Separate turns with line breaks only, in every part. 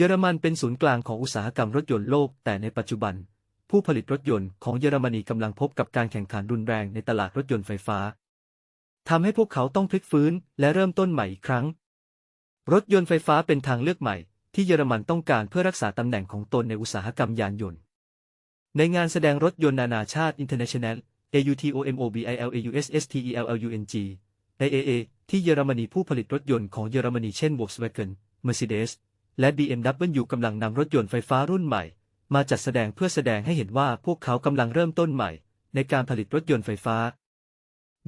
เยอรมันเป็นศูนย์กลางของอุตสาหกรรมรถยนต์โลก แต่ในปัจจุบัน ผู้ผลิตรถยนต์ของเยอรมนีกำลังพบกับการแข่งขันรุนแรงในตลาดรถยนต์ไฟฟ้าทำให้พวกเขาต้องพลิกฟื้นและเริ่มต้นใหม่อีกครั้ง รถยนต์ไฟฟ้าเป็นทางเลือกใหม่ ที่เยอรมันต้องการเพื่อรักษาตำแหน่งของตนในอุตสาหกรรมยานยนต์ ในงานแสดงรถยนต์นานาชาติ International AUTOMOBILAUSSTELLUNG ใน AA ที่เยอรมนีผู้ผลิตรถยนต์ของเยอรมนีเช่น Volkswagen Mercedes และ BMW กำลังนำรถยนต์ไฟฟ้ารุ่นใหม่ มาจัดแสดงเพื่อแสดงให้เห็นว่าพวกเขากำลังเริ่มต้นใหม่ ในการผลิตรถยนต์ไฟฟ้า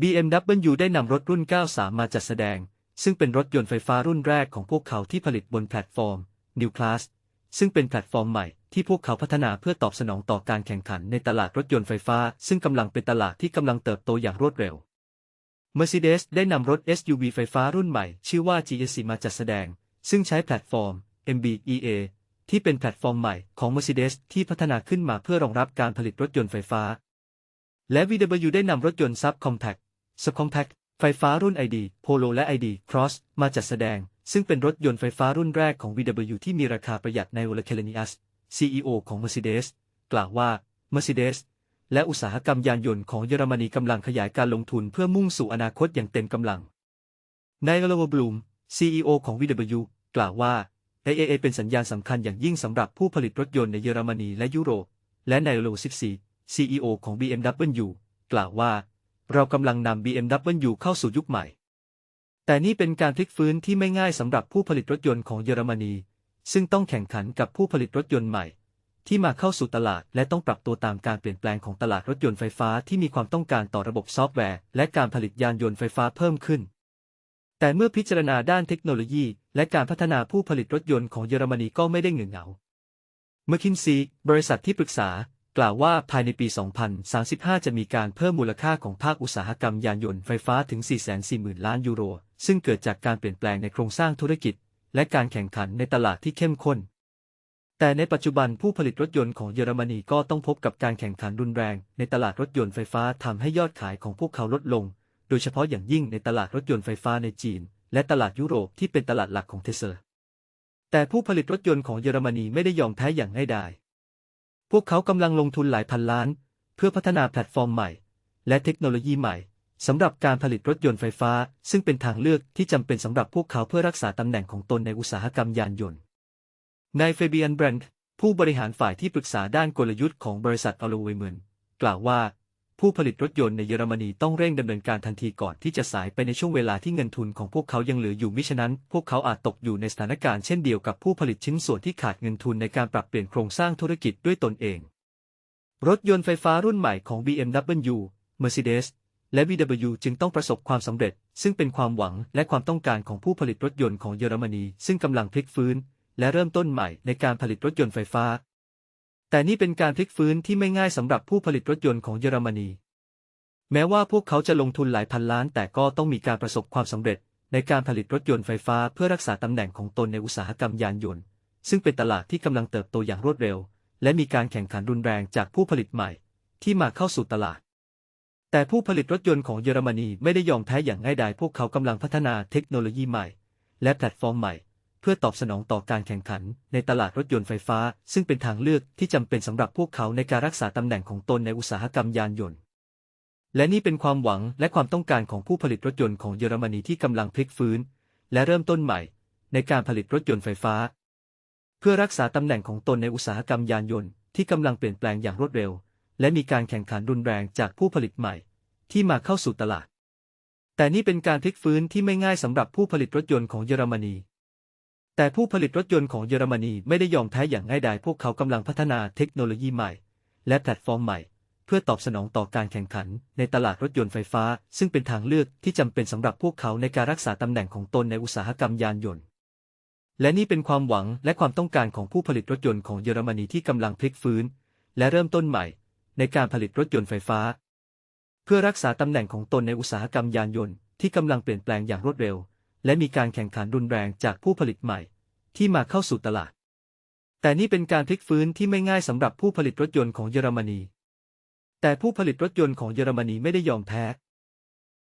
BMW ได้นำรถรุ่น 93 มาจัดแสดง ซึ่งเป็นรถยนต์ไฟฟ้ารุ่นแรกของพวกเขาที่ผลิตบนแพลตฟอร์ม New Class ซึ่งเป็นแพลตฟอร์มใหม่ที่พวกเขาพัฒนาเพื่อตอบสนองต่อการแข่งขันในตลาดรถยนต์ไฟฟ้า ซึ่งกำลังเป็นตลาดที่กำลังเติบโตอย่างรวดเร็ว Mercedes ได้นำรถ SUV ไฟฟ้ารุ่นใหม่ ชื่อว่า GSC มาจัดแสดง ซึ่งใช้แพลตฟอร์ม MB.EA ที่เป็นแพลตฟอร์มใหม่ของ Mercedes ที่พัฒนาขึ้นมาเพื่อรองรับการผลิตรถยนต์ไฟฟ้า และ VW ได้นำรถยนต์ Subcompact Subcompact ไฟฟ้ารุ่น ID Polo และ ID Cross มาจัดแสดง ซึ่งเป็นรถยนต์ไฟฟ้ารุ่นแรกของ VW ที่มีราคาประหยัดในวลเคลเนียส CEO ของ Mercedes กล่าวว่า Mercedes และอุตสาหกรรมยานยนต์ของเยอรมนีกำลังขยายการลงทุนเพื่อมุ่งสู่อนาคตอย่างเต็มกำลังนายโลวบลูม CEO ของ VW กล่าวว่า AAA เป็นสัญญาณสำคัญอย่างยิ่งสำหรับผู้ผลิตรถยนต์ในเยอรมนีและยุโรป และนายโล14 CEO ของ BMW กล่าวว่า เรากำลังนำ BMW เข้าสู่ยุคใหม่ แต่นี่เป็นการพลิกฟื้นที่ไม่ง่ายสำหรับผู้ผลิตรถยนต์ของเยอรมนี ซึ่งต้องแข่งขันกับผู้ผลิตรถยนต์ใหม่ ที่มาเข้าสู่ตลาดและต้องปรับตัวตามการเปลี่ยนแปลงของตลาดรถยนต์ไฟฟ้าที่มีความต้องการต่อระบบซอฟต์แวร์ และการผลิตยานยนต์ไฟฟ้าเพิ่มขึ้น แต่เมื่อพิจารณาด้านเทคโนโลยี และการพัฒนาผู้ผลิตรถยนต์ของเยอรมนีก็ไม่ได้เงือเหงาเมื่อคินซีบริษัทที่ปรึกษา กล่าวว่าภายในปี 2035 จะมีการเพิ่มมูลค่าของภาคอุตสาหกรรมยานยนต์ไฟฟ้าถึง 440,000 ล้านยูโร ซึ่งเกิดจากการเปลี่ยนแปลงในโครงสร้างธุรกิจ และการแข่งขันในตลาดที่เข้มข้น แต่ในปัจจุบันผู้ผลิตรถยนต์ของเยอรมนีก็ต้องพบกับการแข่งขันรุนแรง ในตลาดรถยนต์ไฟฟ้าทำให้ยอดขายของพวกเขาลดลง โดยเฉพาะอย่างยิ่งในตลาดรถยนต์ไฟฟ้าในจีน และตลาดยุโรปที่เป็นตลาดหลักของเทสลาแต่ผู้ผลิตรถยนต์ของเยอรมนีไม่ได้ยอมแพ้อย่างง่ายดาย พวกเขากำลังลงทุนหลายพันล้าน เพื่อพัฒนาแพลตฟอร์มใหม่ และเทคโนโลยีใหม่สำหรับการผลิตรถยนต์ไฟฟ้า ซึ่งเป็นทางเลือกที่จำเป็นสำหรับพวกเขาเพื่อรักษาตำแหน่งของตนในอุตสาหกรรมยานยนต์นายเฟเบียนแบรนด์ผู้บริหารฝ่ายที่ปรึกษาด้านกลยุทธ์ของบริษัทอโลเวเมนกล่าวว่า ผู้ผลิตรถยนต์ในเยอรมนีต้องเร่งดำเนินการทันทีก่อนที่จะสายไปในช่วงเวลาที่เงินทุนของพวกเขายังเหลืออยู่มิฉะนั้น พวกเขาอาจตกอยู่ในสถานการณ์เช่นเดียวกับผู้ผลิตชิ้นส่วนที่ขาดเงินทุนในการปรับเปลี่ยนโครงสร้างธุรกิจด้วยตนเอง รถยนต์ไฟฟ้ารุ่นใหม่ของ BMW Mercedes และ VW จึงต้องประสบความสำเร็จ ซึ่งเป็นความหวังและความต้องการของผู้ผลิตรถยนต์ของเยอรมนี ซึ่งกำลังพลิกฟื้น และเริ่มต้นใหม่ในการผลิตรถยนต์ไฟฟ้า แต่นี่เป็นการพลิกฟื้นที่ไม่ง่ายสำหรับผู้ผลิตรถยนต์ของเยอรมนี แม้ว่าพวกเขาจะลงทุนหลายพันล้าน แต่ก็ต้องมีการประสบความสำเร็จ ในการผลิตรถยนต์ไฟฟ้าเพื่อรักษาตำแหน่งของตนในอุตสาหกรรมยานยนต์ ซึ่งเป็นตลาดที่กำลังเติบโตอย่างรวดเร็ว และมีการแข่งขันรุนแรงจากผู้ผลิตใหม่ ที่มาเข้าสู่ตลาด แต่ผู้ผลิตรถยนต์ของเยอรมนีไม่ได้ยอมแพ้อย่างง่ายดายพวกเขากำลังพัฒนาเทคโนโลยีใหม่ และแพลตฟอร์มใหม่ เพื่อตอบสนองต่อการแข่งขันในตลาดรถยนต์ไฟฟ้า ซึ่งเป็นทางเลือกที่จำเป็นสำหรับพวกเขาในการรักษาตำแหน่งของตนในอุตสาหกรรมยานยนต์ และนี่เป็นความหวังและความต้องการของผู้ผลิตรถยนต์ของเยอรมนีที่กำลังพลิกฟื้น และเริ่มต้นใหม่ ในการผลิตรถยนต์ไฟฟ้า เพื่อรักษาตำแหน่งของตนในอุตสาหกรรมยานยนต์ที่กำลังเปลี่ยนแปลงอย่างรวดเร็ว และมีการแข่งขันรุนแรงจากผู้ผลิตใหม่ ที่มาเข้าสู่ตลาด แต่นี่เป็นการพลิกฟื้นที่ไม่ง่ายสำหรับผู้ผลิตรถยนต์ของเยอรมนี แต่ผู้ผลิตรถยนต์ของเยอรมนีไม่ได้ยอมแพ้อย่างง่ายดายพวกเขากำลังพัฒนาเทคโนโลยีใหม่ และแพลตฟอร์มใหม่ เพื่อตอบสนองต่อการแข่งขัน ในตลาดรถยนต์ไฟฟ้า ซึ่งเป็นทางเลือกที่จำเป็นสำหรับพวกเขาในการรักษาตำแหน่งของตนในอุตสาหกรรมยานยนต์ และนี่เป็นความหวังและความต้องการของผู้ผลิตรถยนต์ของเยอรมนีที่กำลังพลิกฟื้น และเริ่มต้นใหม่ ในการผลิตรถยนต์ไฟฟ้า เพื่อรักษาตำแหน่งของตนในอุตสาหกรรมยานยนต์ที่กำลังเปลี่ยนแปลงอย่างรวดเร็ว และมีการแข่งขันรุนแรงจากผู้ผลิตใหม่ ที่มาเข้าสู่ตลาด แต่นี่เป็นการพลิกฟื้นที่ไม่ง่ายสำหรับผู้ผลิตรถยนต์ของเยอรมนี แต่ผู้ผลิตรถยนต์ของเยอรมนีไม่ได้ยอมแพ้